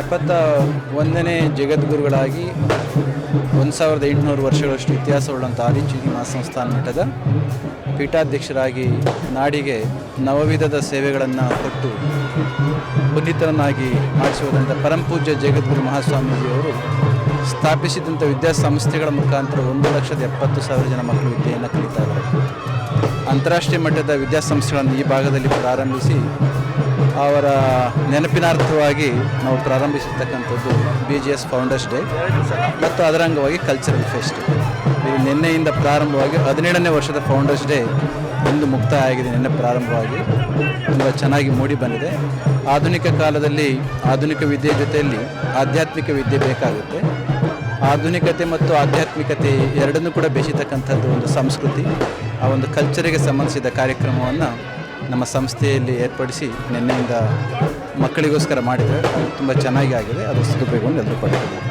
ಎಪ್ಪತ್ತ ಒಂದನೇ ಜಗದ್ಗುರುಗಳಾಗಿ ಒಂದು ಸಾವಿರದ ಎಂಟುನೂರು ವರ್ಷಗಳಷ್ಟು ಇತಿಹಾಸವುಳ್ಳಂಥ ಆದಿಚುಗಿ ಮಹಾಸಂಸ್ಥಾನ ಮಠದ ಪೀಠಾಧ್ಯಕ್ಷರಾಗಿ ನಾಡಿಗೆ ನವವಿಧದ ಸೇವೆಗಳನ್ನು ಕೊಟ್ಟು ಪುನೀತರನ್ನಾಗಿ ಮಾಡಿಸುವುದಂಥ ಪರಮಪೂಜ್ಯ ಜಗದ್ಗುರು ಮಹಾಸ್ವಾಮೀಜಿಯವರು ಸ್ಥಾಪಿಸಿದಂಥ ವಿದ್ಯಾಸಂಸ್ಥೆಗಳ ಮುಖಾಂತರ ಒಂದು ಲಕ್ಷದ ಎಪ್ಪತ್ತು ಸಾವಿರ ಜನ ಮಕ್ಕಳು ವಿದ್ಯೆಯನ್ನು ಕಲಿತಾ ಇದ್ದಾರೆ. ಅಂತಾರಾಷ್ಟ್ರೀಯ ಮಟ್ಟದ ವಿದ್ಯಾಸಂಸ್ಥೆಗಳನ್ನು ಈ ಭಾಗದಲ್ಲಿ ಪ್ರಾರಂಭಿಸಿ ಅವರ ನೆನಪಿನಾರ್ಥವಾಗಿ ನಾವು ಪ್ರಾರಂಭಿಸಿರ್ತಕ್ಕಂಥದ್ದು B G S founders day ಮತ್ತು ಅದರ ಅಂಗವಾಗಿ ಕಲ್ಚರಲ್ ಫೆಸ್ಟ್ ಇದು ನಿನ್ನೆಯಿಂದ ಪ್ರಾರಂಭವಾಗಿ ಹದಿನೇಳನೇ ವರ್ಷದ ಫೌಂಡರ್ಸ್ ಡೇ ಇಂದು ಮುಕ್ತಾಯ ಆಗಿದೆ ನಿನ್ನೆ ಪ್ರಾರಂಭವಾಗಿ. ತುಂಬ ಚೆನ್ನಾಗಿ ಮೂಡಿ ಬಂದಿದೆ. ಆಧುನಿಕ ಕಾಲದಲ್ಲಿ ಆಧುನಿಕ ವಿದ್ಯೆ ಜೊತೆಯಲ್ಲಿ ಆಧ್ಯಾತ್ಮಿಕ ವಿದ್ಯೆ ಬೇಕಾಗುತ್ತೆ. ಆಧುನಿಕತೆ ಮತ್ತು ಆಧ್ಯಾತ್ಮಿಕತೆ ಎರಡನ್ನೂ ಕೂಡ ಬೆಸೀತಕ್ಕಂಥದ್ದು ಒಂದು ಸಂಸ್ಕೃತಿ, ಆ ಒಂದು ಕಲ್ಚರಿಗೆ ಸಂಬಂಧಿಸಿದ ಕಾರ್ಯಕ್ರಮವನ್ನು ನಮ್ಮ ಸಂಸ್ಥೆಯಲ್ಲಿ ಏರ್ಪಡಿಸಿ ನಿನ್ನೆಯಿಂದ ಮಕ್ಕಳಿಗೋಸ್ಕರ ಮಾಡಿದರೆ ಅದು ತುಂಬ ಚೆನ್ನಾಗಿ ಆಗಿದೆ ಅದು ಸದುಪಯೋಗವನ್ನು ಎಲ್ಲರೂ ಪಡೆಯಬೇಕು